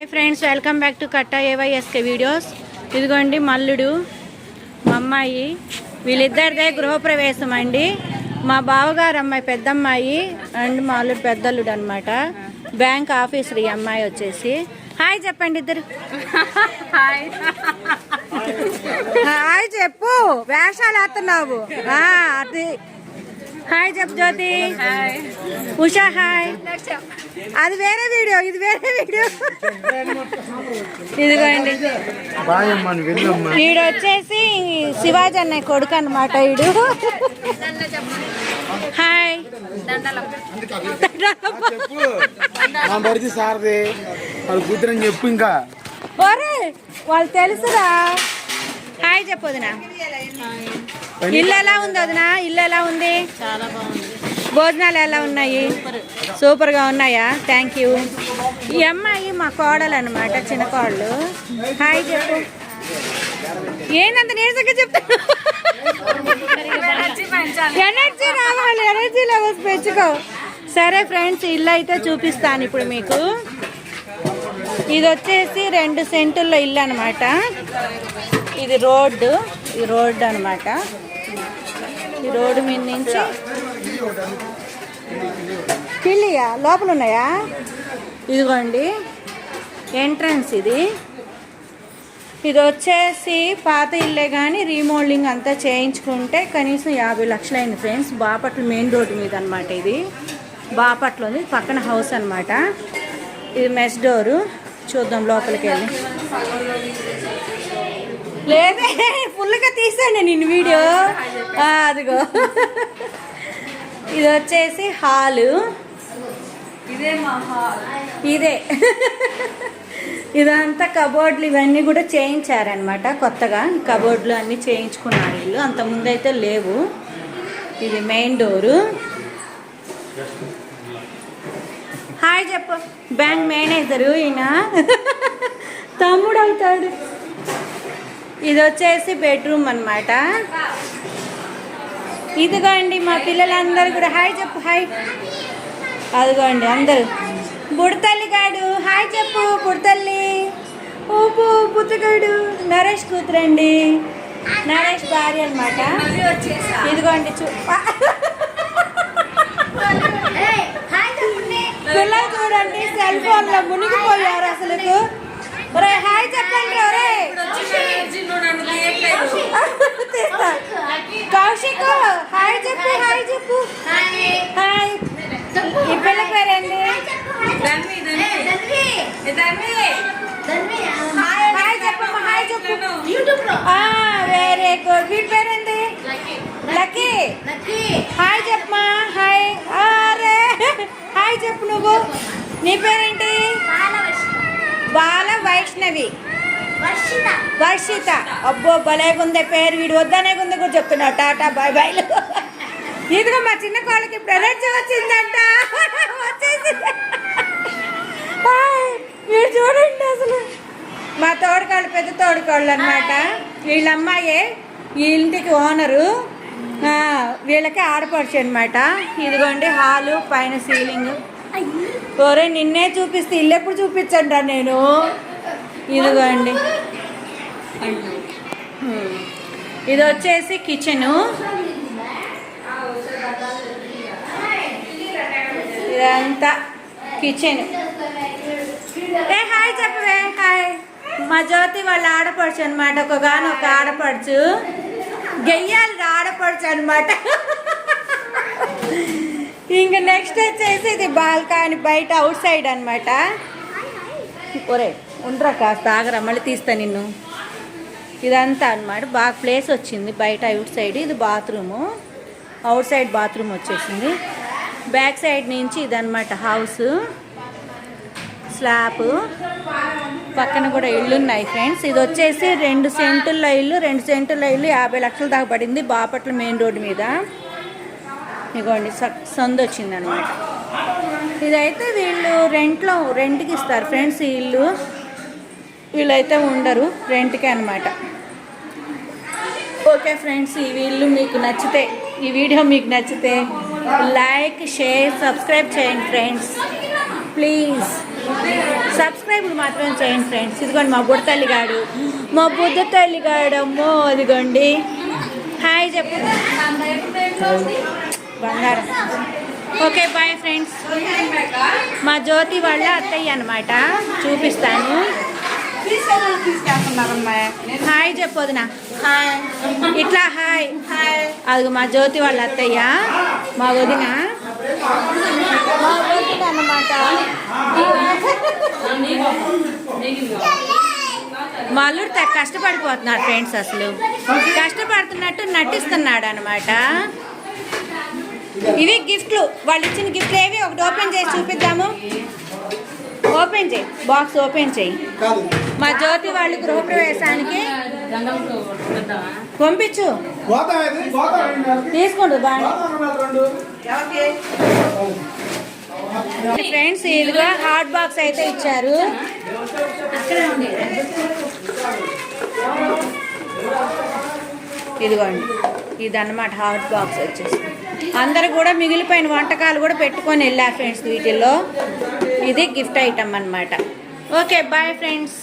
Hi friends welcome back to Katta AYSK videos ఇదిగోండి మల్లుడు మా అమ్మాయి వీళ్ళిద్దరిదే గృహప్రవేశం అండి. మా బావగారు అమ్మాయి పెద్దమ్మాయి అండ్ మా అల్లుడు పెద్దల్లుడు అనమాట బ్యాంక్ ఆఫీసర్ ఈ అమ్మాయి వచ్చేసి. హాయ్ చెప్పండి ఇద్దరు. హాయ్ చెప్పు. వేషాలు వేస్తున్నావు. అది హాయ్ చెప్పు జ్యోతి ఉషా హాయ్ అది వేరే వీడియో ఇది వేరే వీడియో. ఇదిగోండి. వీడు వచ్చేసి శివాజీ అన్నయ్య కొడుకు అనమాట వీడు హాయ్ సారది. వాళ్ళు కూతురని చెప్పు ఇంకా. ఒరే వాళ్ళు తెలుసురా. హాయ్ చెప్పు వదినా. ఇల్లు ఎలా ఉంది వదినా? ఇల్లు ఎలా ఉంది? చాలా బాగుంది. భోజనాలు ఎలా ఉన్నాయి? సూపర్గా ఉన్నాయా? థ్యాంక్ యూ ఈ అమ్మాయి మా కోడలు అనమాట చిన్న కోడలు. హాయ్ చెప్పు. ఏందంత నీరసంగా చెప్తాను ఎనర్జీ రావాలి ఎనర్జీ లెవెల్స్ పెంచుకో. సరే ఫ్రెండ్స్ ఇల్లు అయితే చూపిస్తాను ఇప్పుడు మీకు. ఇది వచ్చేసి రెండు సెంటుల్లో ఇల్లు అనమాట ఇది రోడ్డు. ఈ రోడ్డు అనమాట ఈ రోడ్డు మీద నుంచి పిల్లియా లోపల ఉన్నాయా? ఇదిగోండి ఎంట్రన్స్ ఇది. ఇది వచ్చేసి పాత ఇల్లే కానీ రీమోల్డింగ్ అంతా చేయించుకుంటే కనీసం యాభై లక్షలు అయింది ఫ్రెండ్స్. బాపట్ల మెయిన్ రోడ్డు మీద అనమాట ఇది. బాపట్ల ఉంది పక్కన హౌస్ అనమాట ఇది మెస్ డోరు. చూద్దాం లోపలికి వెళ్ళి. లేదే ఫుల్గా తీసాను నేను వీడియో. అదిగో. ఇది వచ్చేసి హాలు. ఇదే మా హాల్. ఇదే. ఇదంతా కబోర్డ్లు ఇవన్నీ కూడా చేయించారనమాట కొత్తగా. కబోర్డ్లు అన్నీ చేయించుకున్నారు వీళ్ళు. అంత ముందైతే లేవు. ఇది మెయిన్ డోరు హాయ్ చెప్పు. బ్యాంక్ మేనేజరు ఈయన. తమ్ముడు అవుతాడు. ఇది వచ్చేసి బెడ్రూమ్ అన్నమాట. ఇదిగోండి మా పిల్లలందరూ కూడా. హాయ్ చెప్పు హాయ్. అదిగోండి అందరూ. బుడతల్లి గాడు హాయ్ చెప్పు బుడతల్లి. ఊపు బుత్తగాడు నరేష్ కూతురండి. నరేష్ భార్య అనమాట ఇదిగోండి చూ పిల్లలు చూడండి సెల్ ఫోన్లో మునిగిపోయారు అసలు ఒరే హాయ్ చెప్పండి ఒరే తీస్తా కౌశిక్ హాయ్ చెప్పు హాయ్ చెప్పు. హాయ్. ఈ పిల్ల పేరేంటి? హాయ్ చెప్పమ్మా హాయ్ చెప్పు. వెరీ గుడ్ పేరేంటి? లక్కీ. హాయ్ చెప్పమ్మా హాయ్. అరే హాయ్ చెప్పు నువ్వు. నీ పేరేంటి? బాల వైష్ణవి. వర్షిత. అబ్బో భలేగుందే పేరు వీడు వద్దనే గుంది కూడా చెప్తున్నావు. టాటా బాయ్ బాయ్లు ఇదిగో మా చిన్న కోళ్ళకి ఇప్పుడు ఎనర్జీ వచ్చిందంట. వీడు చూడండి అసలు. మా తోడుకోళ్ళు పెద్ద తోడుకోళ్ళు అనమాట వీళ్ళ అమ్మాయే ఈ ఇంటికి ఓనరు వీళ్ళకి ఆడపడుచు అనమాట ఇదిగోండి హాలు పైన సీలింగ్. ఒరే నిన్నే చూపిస్తే ఇల్లు ఎప్పుడు చూపించండి నేను? ఇదిగోండి. ఇది వచ్చేసి కిచెను ఇదంతా కిచెన్ ఏ హాయ్ చెప్పవే హాయ్. మా జ్యోతి వాళ్ళ ఆడపడుచు అనమాట ఒక గాను ఒక ఆడపడుచు. గెయ్యాలి ఆడపడుచు అనమాట ఇంక నెక్స్ట్ వచ్చేసి ఇది బాల్కాని బయట అవుట్ సైడ్ అనమాట ఒరే ఉండరా కాస్త ఆగరా మళ్ళీ తీస్తా నిన్ను. ఇదంతా అనమాట బాగా ప్లేస్ వచ్చింది బయట అవుట్ సైడ్. ఇది బాత్రూము. అవుట్ సైడ్ బాత్రూమ్ వచ్చేసింది. బ్యాక్ సైడ్ నుంచి ఇదన్నమాట హౌస్. స్లాబ్. పక్కన కూడా ఇళ్ళు ఉన్నాయి ఫ్రెండ్స్. ఇది వచ్చేసి రెండు సెంటుల ఇల్లు రెండు సెంటుల ఇల్లు యాభై లక్షల దాకా పడింది బాపట్ల మెయిన్ రోడ్డు మీద. ఇగోండి స- సందు వచ్చిందనమాట ఇదైతే వీళ్ళు రెంట్లో రెంట్కి ఇస్తారు ఫ్రెండ్స్ ఈ ఇల్లు. వీళ్ళైతే ఉండరు రెంట్కే అనమాట ఓకే ఫ్రెండ్స్ ఈ వీళ్ళు మీకు నచ్చితే ఈ వీడియో మీకు నచ్చితే లైక్ షేర్ సబ్స్క్రైబ్ చేయండి ఫ్రెండ్స్ ప్లీజ్ సబ్స్క్రైబ్ మాత్రం చేయండి ఫ్రెండ్స్ ఇదిగోండి మా బుడ్డ తల్లిగాడు. మా బుద్ధ తల్లిగాడు అమ్మో అదిగోండి హాయ్ చెప్పు. బంగారం. ఓకే బాయ్ ఫ్రెండ్స్ మా జ్యోతి వాళ్ళ అత్తయ్య అనమాట చూపిస్తాను. హాయ్ చెప్పొదినా. హాయ్ ఇట్లా హాయ్ హాయ్ అది మా జ్యోతి వాళ్ళ అత్తయ్య. మా వదిన. మా వదిన అనమాట మా అల్లుడు తెగ కష్టపడిపోతున్నాడు ఫ్రెండ్స్ అసలు. కష్టపడుతున్నట్టు నటిస్తున్నాడు అనమాట ఇవి గిఫ్ట్లు. వాళ్ళు ఇచ్చిన గిఫ్ట్లు ఏవి? ఒకటి ఓపెన్ చేసి చూపిద్దాము. ఓపెన్ చేయి. బాక్స్ ఓపెన్ చేయి. కాదు. మా జ్యోతి వాళ్ళు గృహప్రవేశానికి పంపించు. తీసుకోండి బాగా ఫ్రెండ్స్ ఇదిగా హాట్ బాక్స్ అయితే ఇచ్చారు. ఇదిగోండి ఇదన్నమాట హాట్ బాక్స్ వచ్చేసి. అందరు కూడా మిగిలిపోయిన వంటకాలు కూడా పెట్టుకొని వెళ్ళారు ఫ్రెండ్స్ వీటిల్లో. ఇది గిఫ్ట్ ఐటమ్ అన్నమాట. Okay bye friends